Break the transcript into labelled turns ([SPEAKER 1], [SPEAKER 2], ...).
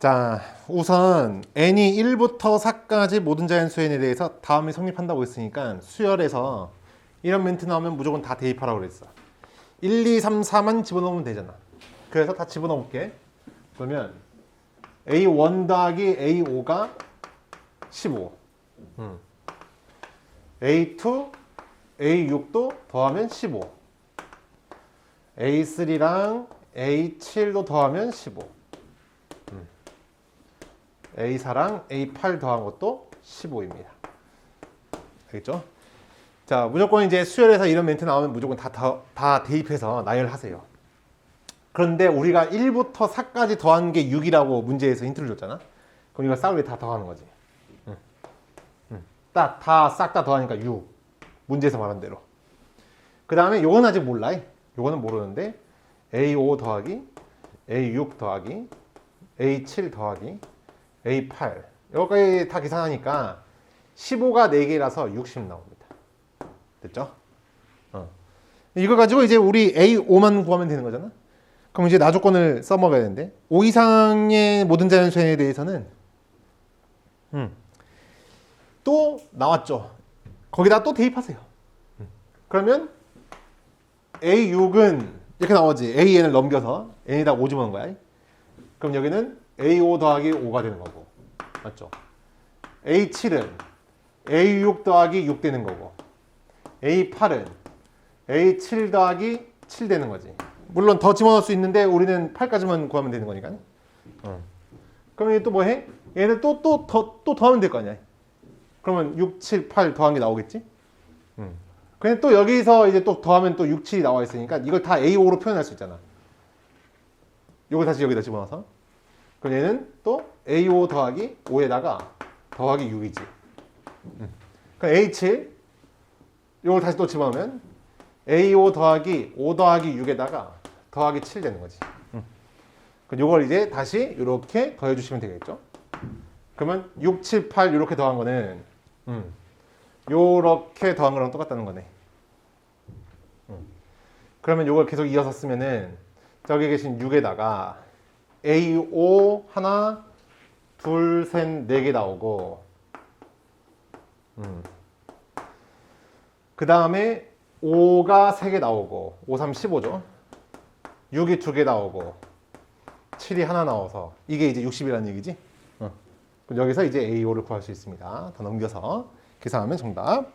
[SPEAKER 1] 자, 우선 n이 1부터 4까지 모든 자연수 n에 대해서 다음에 성립한다고 했으니까 수열에서 이런 멘트 나오면 무조건 다 대입하라고 그랬어. 1, 2, 3, 4만 집어넣으면 되잖아. 그래서 다 집어넣어 볼게. 그러면 A1 더하기 A5가 15. 음. A2, A6도 더하면 15. A3랑 A7도 더하면 15. A4랑 A8 더한 것도 15입니다. 알겠죠? 자, 무조건 이제 수열에서 이런 멘트 나오면 무조건 다, 다, 다 대입해서 나열하세요. 그런데 우리가 1부터 4까지 더한 게 6이라고 문제에서 힌트를 줬잖아? 그럼 이걸 싹을 다 더하는 거지. 응. 응. 딱, 다, 싹 다 더하니까 6. 문제에서 말한 대로. 그 다음에 요건 아직 몰라. 요거는 모르는데 A5 더하기 A6 더하기 A7 더하기 A8 여기까지 다 계산하니까 15가 4개라서 60 나옵니다. 됐죠? 어. 이거 가지고 이제 우리 A5만 구하면 되는 거잖아. 그럼 이제 나조건을 써먹어야 되는데 5 이상의 모든 자연수에 대해서는 음, 또 나왔죠. 거기다 또 대입하세요. 음. 그러면 A6은 이렇게 나오지. AN을 넘겨서 N에다 5 집어넣은 거야. 그럼 여기는 A5 더하기 5가 되는 거고. 맞죠? A7은 A6 더하기 6 되는 거고. A8은 A7 더하기 7 되는 거지. 물론 더 집어넣을 수 있는데 우리는 8까지만 구하면 되는 거니까. 어. 그럼 얘 또 뭐 해? 얘는 또 또 더 또 더하면 될 거 아니야. 그러면 6, 7, 8 더한 게 나오겠지? 음. 그냥 또 여기서 이제 또 더하면 또 6, 7이 나와 있으니까 이걸 다 A5로 표현할 수 있잖아. 이걸 다시 여기다 집어넣어서. 그럼 얘는 또 A5 더하기 5에다가 더하기 6이지. 음. 그럼 A7 이걸 다시 또 집어넣으면 A5 더하기 5 더하기 6에다가 더하기 7 되는 거지. 음. 그럼 이걸 이제 다시 이렇게 더해 주시면 되겠죠. 그러면 6, 7, 8 이렇게 더한 거는 음. 요렇게 더한 거랑 똑같다는 거네. 음. 그러면 요걸 계속 이어서 쓰면은 저기 계신 6에다가 A5 하나, 둘, 셋, 네 개 나오고 음. 그 다음에 5가 3개 나오고 5, 3, 15죠. 6이 2개 나오고 7이 하나 나와서 이게 이제 60이라는 얘기지. 어. 그럼 여기서 이제 A5를 구할 수 있습니다. 더 넘겨서 계산하면 정답